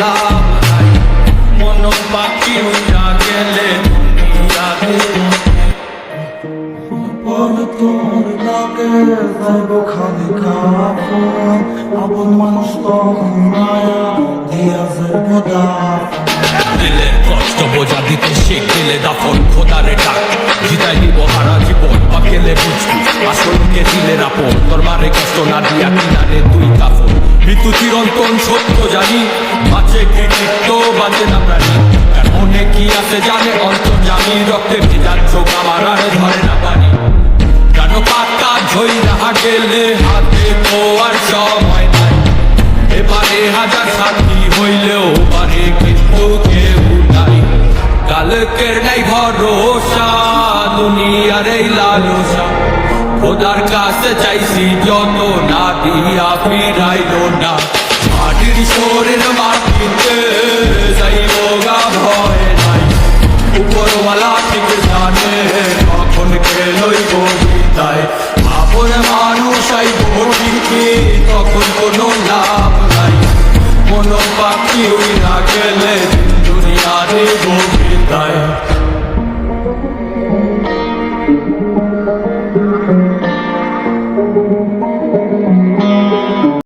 লাভ নাই মন পাখি হইয়া গেলে পর তোর লাগে যাইব খালি কাপড় আপন মানুষ তখন মায়া দিয়া যাইব দাফন দিলে কষ্ট বোঝা দিতে শেখ দাফন খোদারে ডাক জিতাই দিব হারা জীবন পাকেলে বুঝবি আসলকে দিলে রাপন তোর মারে কষ্ট না দিয়া কিনারে তুই কাফন মৃত্যু চিরন্তন সত্য জানি। বাঁচে কি চিত্ত, বাঁচে না প্রাণী। মনে কি আছে জানে? অন্তর জানি, রক্তে আমার আর ধরে না পানি। জানো পাতা ঝই গেলে হাতে তো আর সময় নাই। এবারে হাজার সাথী হইলেও পারে কিন্তু কেউ নাই। কালকের নাই ভরসা, দুনিয়ার এই লালসা। খোদার কাছে চাইছি যত না দিয়া ফিরাইল চিনি না গেলে দুনিয়ারে গোবিন্দায়